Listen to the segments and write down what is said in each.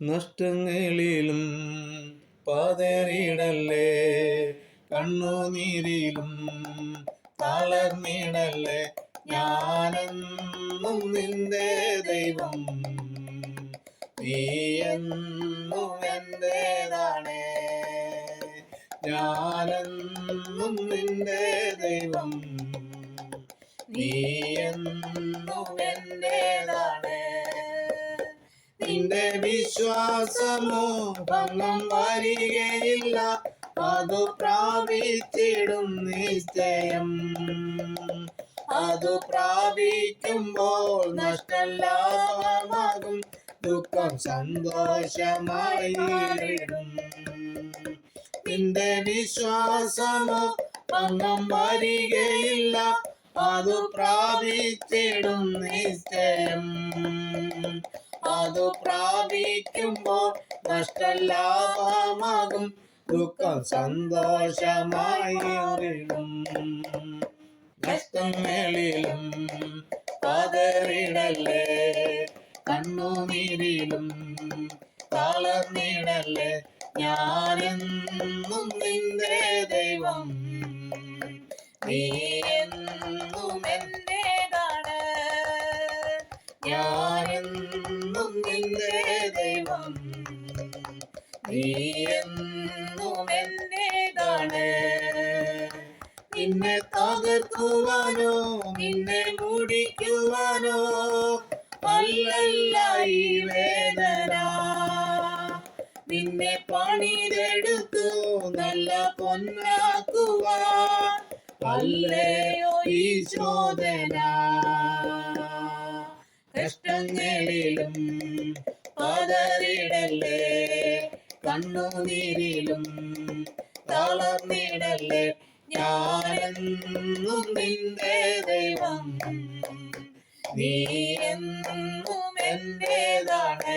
നഷ്ടങ്ങളിലും പാതേറിയിടല്ലേ? കണ്ണുനീരിലും തളർന്നിടല്ലേ? ഞാനെന്നും നിന്റെ ദൈവം നീയെന്നും എന്റേതാണേ. ഞാനെന്നും നിന്റെ ദൈവം നീയെന്നും എന്റേതാണേ. നിന്റെ വിശ്വാസമോ ഭംഗം വരികയില്ല. അതു പ്രാപിച്ചിടും നിശ്ചയം. അതു പ്രാപിക്കുമ്പോൾ നഷ്ടലാഭമാകും ദുഃഖം സന്തോഷമായി നേരിടും നിന്റെ വിശ്വാസമോ ഭംഗം വരികയില്ല. അതു പ്രാപിച്ചിടും നിശ്ചയം. അതു പ്രാപിക്കുമ്പോൾ നഷ്ടലാഭമാകും. ദുഃഖം സന്തോഷമായി അറിയും നഷ്ടം മേളിലും പതറിടല്ലേ കണ്ണുനീരിലും തളർന്നിടല്ലേ? ഞാനെന്നും നിന്റെ ദൈവം. നീ നിന്നെ തകർക്കുവാനോ നിന്നെ മുടിക്കുവാനോ അല്ലല്ല ഈ വേദന. നിന്നെ പണിതെടുത്തു നല്ല പൊന്നാക്കുവാൻ അല്ലയോ ഈ ചോദന. കഷ്ടങ്ങളിലും പതറിടല്ലേ കണ്ണുനീരിലും തളർന്നിടല്ലേ ഞാനെന്നും നിന്റെ ദൈവം. നീ എന്നും എന്റേതാണ്.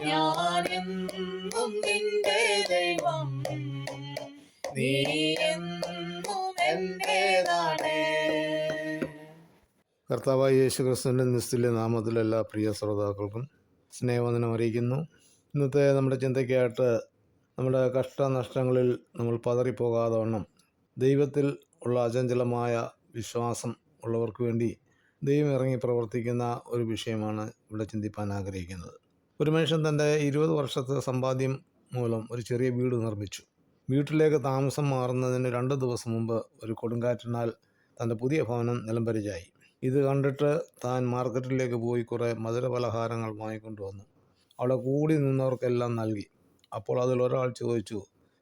ഞാനെന്നും നിന്റെ ദൈവം. നീ എന്നും എന്റേതാണ്. കർത്താവായ യേശു ക്രിസ്തുവിന്റെ നിസ്തുല്യ നാമത്തിലെല്ലാ പ്രിയ ശ്രോതാക്കൾക്കും സ്നേഹവന്ദനം അറിയിക്കുന്നു. ഇന്നത്തെ നമ്മുടെ ചിന്തയ്ക്കായിട്ട് നമ്മുടെ കഷ്ടനഷ്ടങ്ങളിൽ നമ്മൾ പതറിപ്പോകാതെ വണ്ണം. ദൈവത്തിൽ ഉള്ള അചഞ്ചലമായ വിശ്വാസം ഉള്ളവർക്ക് വേണ്ടി ദൈവം ഇറങ്ങി പ്രവർത്തിക്കുന്ന ഒരു വിഷയമാണ് ഇവിടെ ചിന്തിപ്പാൻ ആഗ്രഹിക്കുന്നത്. ഒരു മനുഷ്യൻ തന്റെ ഇരുപത് വർഷത്തെ സമ്പാദ്യം മൂലം ഒരു ചെറിയ വീട് നിർമ്മിച്ചു. വീട്ടിലേക്ക് താമസം മാറുന്നതിന് രണ്ട് ദിവസം മുമ്പ് ഒരു കൊടുങ്കാറ്റിനാൽ തന്റെ പുതിയ ഭവനം നിലംപരിചായി. ഇത് കണ്ടിട്ട് താൻ മാർക്കറ്റിലേക്ക് പോയി കുറേ മധുര മധുരപലഹാരങ്ങൾ വാങ്ങിക്കൊണ്ടുവന്നു അവിടെ കൂടി നിന്നവർക്കെല്ലാം നൽകി. അപ്പോൾ അതിലൊരാൾ ചോദിച്ചു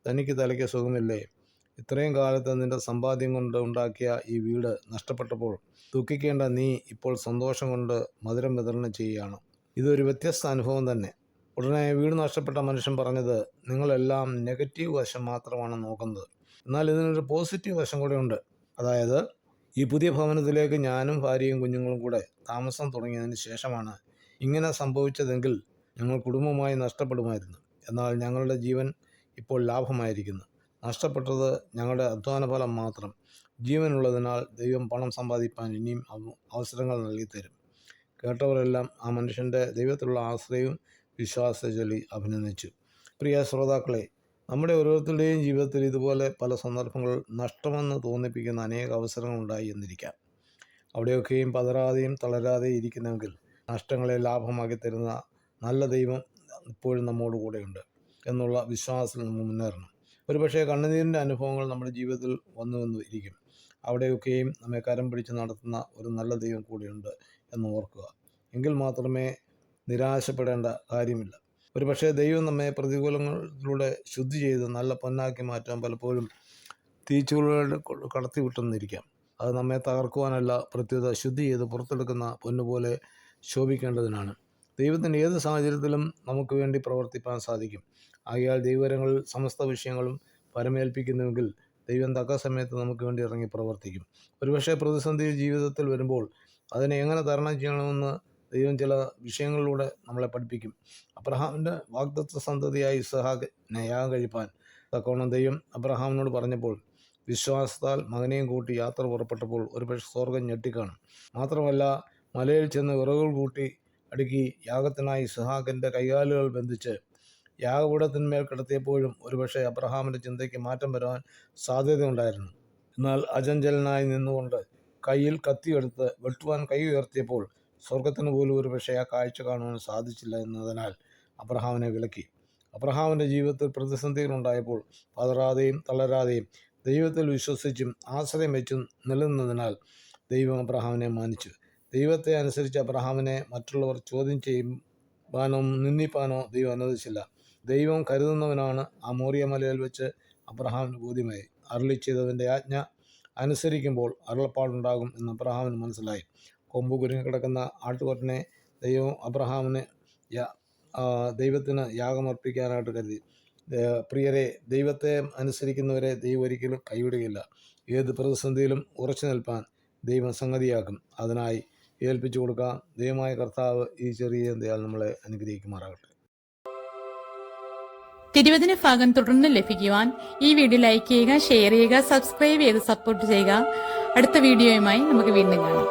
തനിക്ക് തലയ്ക്ക് സുഖമില്ലേ? ഇത്രയും കാലത്ത് നിന്റെ സമ്പാദ്യം കൊണ്ട് ഉണ്ടാക്കിയ ഈ വീട് നഷ്ടപ്പെട്ടപ്പോൾ ദുഃഖിക്കേണ്ട നീ ഇപ്പോൾ സന്തോഷം കൊണ്ട് മധുരം വിതരണം ചെയ്യുകയാണ്. ഇതൊരു വ്യത്യസ്ത അനുഭവം തന്നെ. ഉടനെ വീട് നഷ്ടപ്പെട്ട മനുഷ്യൻ പറഞ്ഞത് നിങ്ങളെല്ലാം നെഗറ്റീവ് വശം മാത്രമാണ് നോക്കുന്നത്. എന്നാൽ ഇതിനൊരു പോസിറ്റീവ് വശം കൂടെ ഉണ്ട്. അതായത് ഈ പുതിയ ഭവനത്തിലേക്ക് ഞാനും ഭാര്യയും കുഞ്ഞുങ്ങളും കൂടെ താമസം തുടങ്ങിയതിന് ശേഷമാണ് ഇങ്ങനെ സംഭവിച്ചതെങ്കിൽ ഞങ്ങൾ കുടുംബമായി നഷ്ടപ്പെടുമായിരുന്നു. എന്നാൽ ഞങ്ങളുടെ ജീവൻ ഇപ്പോൾ ലാഭമായിരിക്കുന്നു. നഷ്ടപ്പെട്ടത് ഞങ്ങളുടെ അധ്വാന ഫലം മാത്രം. ജീവനുള്ളതിനാൽ ദൈവം പണം സമ്പാദിപ്പാൻ ഇനിയും അവ- അവസരങ്ങൾ നൽകിത്തരും. കേട്ടവരെല്ലാം ആ മനുഷ്യന്റെ ദൈവത്തിലുള്ള ആശ്രയവും വിശ്വാസ ചൊല്ലി അഭിനന്ദിച്ചു. പ്രിയ ശ്രോതാക്കളെ നമ്മുടെ ഓരോരുത്തരുടെയും ജീവിതത്തിൽ ഇതുപോലെ പല സന്ദർഭങ്ങൾ നഷ്ടമെന്ന് തോന്നിപ്പിക്കുന്ന അനേക അവസരങ്ങൾ ഉണ്ടായി എന്നിരിക്കാം. അവിടെയൊക്കെയും പതരാതെയും തളരാതെയും ഇരിക്കുന്നെങ്കിൽ നഷ്ടങ്ങളെ ലാഭമാക്കി തരുന്ന നല്ല ദൈവം ഇപ്പോഴും നമ്മോട് കൂടെയുണ്ട് എന്നുള്ള വിശ്വാസത്തിൽ നമ്മൾ മുന്നേറണം. ഒരുപക്ഷേ കണ്ണുനീരിന്റെ അനുഭവങ്ങൾ നമ്മുടെ ജീവിതത്തിൽ വന്നു വന്നു ഇരിക്കും. അവിടെയൊക്കെയും നമ്മെ കരം പിടിച്ച് നടത്തുന്ന ഒരു നല്ല ദൈവം കൂടിയുണ്ട് എന്ന് ഓർക്കുക. എങ്കിൽ മാത്രമേ നിരാശപ്പെടേണ്ട കാര്യമില്ല. ഒരു പക്ഷേ ദൈവം നമ്മെ പ്രതികൂലങ്ങളിലൂടെ ശുദ്ധി ചെയ്ത് നല്ല പൊന്നാക്കി മാറ്റാൻ പലപ്പോഴും തീച്ചുകളുടെ കടത്തി വിട്ടെന്നിരിക്കാം. അത് നമ്മെ തകർക്കുവാനല്ല പ്രത്യേകത ശുദ്ധി ചെയ്ത് പുറത്തെടുക്കുന്ന പൊന്നുപോലെ ശോഭിക്കേണ്ടതിനാണ്. ദൈവത്തിന്റെ ഏത് സാഹചര്യത്തിലും നമുക്ക് വേണ്ടി പ്രവർത്തിപ്പാൻ സാധിക്കും. ആകയാൽ ദൈവകരങ്ങൾ സമസ്ത വിഷയങ്ങളും പരമേൽപ്പിക്കുന്നുവെങ്കിൽ ദൈവം തക്ക സമയത്ത് നമുക്ക് വേണ്ടി ഇറങ്ങി പ്രവർത്തിക്കും. ഒരുപക്ഷെ പ്രതിസന്ധി ജീവിതത്തിൽ വരുമ്പോൾ അതിനെ എങ്ങനെ തരണം ചെയ്യണമെന്ന് ദൈവം ചില വിഷയങ്ങളിലൂടെ നമ്മളെ പഠിപ്പിക്കും. അബ്രഹാമിന്റെ വാഗ്ദത്വ സന്തതിയായ ഇസഹാക്കിനെ യാഗം കഴിപ്പാൻ തക്കവണ്ണം ദൈവം അബ്രഹാമിനോട് പറഞ്ഞപ്പോൾ വിശ്വാസത്താൽ മകനെയും കൂട്ടി യാത്ര പുറപ്പെട്ടപ്പോൾ ഒരുപക്ഷെ സ്വർഗം ഞെട്ടിക്കാണും. മാത്രമല്ല മലയിൽ ചെന്ന് വിറകുകൾ കൂട്ടി അടുക്കി യാഗത്തിനായി ഇസ്ഹാഖിന്റെ കൈകാലുകൾ ബന്ധിച്ച് യാഗപീഠത്തിന്മേൽ കിടത്തിയപ്പോഴും ഒരുപക്ഷെ അബ്രഹാമിന്റെ ചിന്തയ്ക്ക് മാറ്റം വരാൻ സാധ്യതയുണ്ടായിരുന്നു. എന്നാൽ അജഞ്ചലനായി നിന്നുകൊണ്ട് കയ്യിൽ കത്തിയെടുത്ത് വെട്ടുവാൻ കൈ ഉയർത്തിയപ്പോൾ സ്വർഗത്തിന് പോലും ഒരുപക്ഷെ ആ കാഴ്ച കാണുവാൻ സാധിച്ചില്ല എന്നതിനാൽ അബ്രഹാമിനെ വിലക്കി. അബ്രഹാമിന്റെ ജീവിതത്തിൽ പ്രതിസന്ധികളുണ്ടായപ്പോൾ പതറാതെയും തളരാതെയും ദൈവത്തിൽ വിശ്വസിച്ചും ആശ്രയം വെച്ചും നിലനിന്നതിനാൽ ദൈവം അബ്രഹാമിനെ മാനിച്ചു. ദൈവത്തെ അനുസരിച്ച് അബ്രഹാമിനെ മറ്റുള്ളവർ ചോദ്യം ചെയ്യുവാനോ നിന്ദിപ്പാനോ ദൈവം അനുവദിച്ചില്ല. ദൈവം കരുതുന്നവനാണ് ആ മോറിയ മലയിൽ വെച്ച് അബ്രഹാമിന് ബോധ്യമായി. അരളി ചെയ്തതിന്റെ ആജ്ഞ അനുസരിക്കുമ്പോൾ അരുളപ്പാടുണ്ടാകും എന്ന് അബ്രഹാമിന് മനസ്സിലായി. കൊമ്പ് കുരുങ്ങി കിടക്കുന്ന ആട്ടുകൊറ്റനെ ദൈവം അബ്രഹാമിന് ദൈവത്തിന് യാഗമർപ്പിക്കാനായിട്ട് കരുതി. പ്രിയരെ ദൈവത്തെ അനുസരിക്കുന്നവരെ ദൈവം ഒരിക്കലും കൈവിടുകയില്ല. ഏത് പ്രതിസന്ധിയിലും ഉറച്ചു നിൽപ്പാൻ ദൈവം സംഗതിയാക്കും. അതിനായി ഏൽപ്പിച്ചു കൊടുക്കാം ദൈവമായ കർത്താവ് ഈ ചെറിയ എന്തിയാൽ നമ്മളെ അനുഗ്രഹിക്കുമാറാകട്ടെ. തിരുവതിന് ഭാഗം തുടർന്ന് ലഭിക്കുവാൻ ഈ വീഡിയോ ലൈക്ക് ചെയ്യുക ഷെയർ ചെയ്യുക സബ്സ്ക്രൈബ് ചെയ്ത് സപ്പോർട്ട് ചെയ്യുക. അടുത്ത വീഡിയോയുമായി നമുക്ക് വീണ്ടും കാണാം.